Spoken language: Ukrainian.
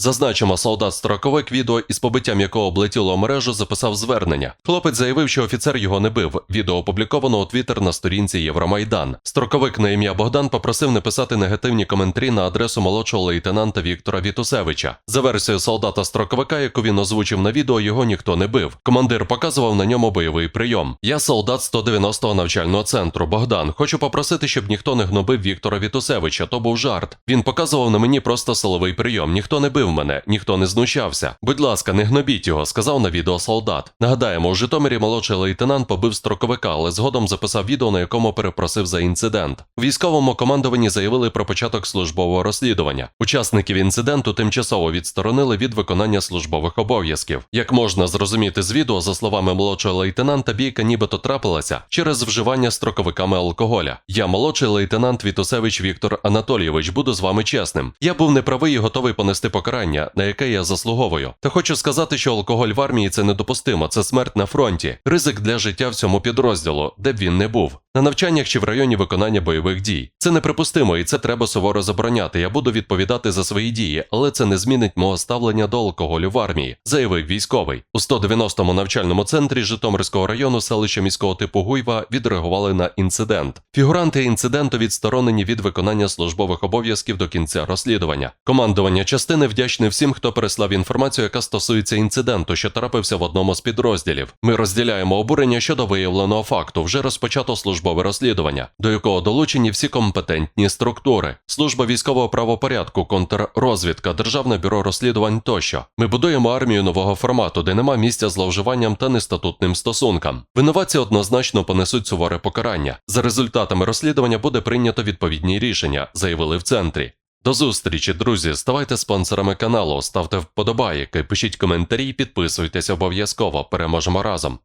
Зазначимо, солдат-строковик, відео із побиттям якого облетіло мережу, записав звернення. Хлопець заявив, що офіцер його не бив. Відео опубліковано у Твіттер на сторінці Євромайдан. Строковик на ім'я Богдан попросив не писати негативні коментарі на адресу молодшого лейтенанта Віктора Вітусевича. За версією солдата-строковика, яку він озвучив на відео, його ніхто не бив. Командир показував на ньому бойовий прийом. Я солдат 190-го навчального центру. Богдан, хочу попросити, щоб ніхто не гнобив Віктора Вітусевича. То був жарт. Він показував на мені просто силовий прийом. Ніхто не бив мене, ніхто не знущався. Будь ласка, не гнобіть його, сказав на відео солдат. Нагадаємо, у Житомирі молодший лейтенант побив строковика, але згодом записав відео, на якому перепросив за інцидент. У військовому командуванні заявили про початок службового розслідування. Учасників інциденту тимчасово відсторонили від виконання службових обов'язків. Як можна зрозуміти з відео, за словами молодшого лейтенанта, бійка нібито трапилася через вживання строковиками алкоголя. Я молодший лейтенант Вітусевич Віктор Анатолійович, буду з вами чесним. Я був неправий і готовий понести покарання, на яке я заслуговую. Та хочу сказати, що алкоголь в армії це недопустимо, це смерть на фронті, ризик для життя в цьому підрозділу, де б він не був. На навчаннях чи в районі виконання бойових дій. Це неприпустимо і це треба суворо забороняти. Я буду відповідати за свої дії, але це не змінить мого ставлення до алкоголю в армії, заявив військовий. У 190-му навчальному центрі Житомирського району селища міського типу Гуйва відреагували на інцидент. Фігуранти інциденту відсторонені від виконання службових обов'язків до кінця розслідування. Командування частини вдячне всім, хто переслав інформацію, яка стосується інциденту, що трапився в одному з підрозділів. Ми розділяємо обурення щодо виявленого факту. Вже розпочато службове розслідування, до якого долучені всі компетентні структури, служба військового правопорядку, контррозвідка, державне бюро розслідувань тощо. Ми будуємо армію нового формату, де нема місця зловживанням та нестатутним стосункам. Винуватці однозначно понесуть суворе покарання. За результатами розслідування буде прийнято відповідні рішення, заявили в центрі. До зустрічі, друзі. Ставайте спонсорами каналу, ставте вподобайки, пишіть коментарі, підписуйтесь обов'язково. Переможемо разом.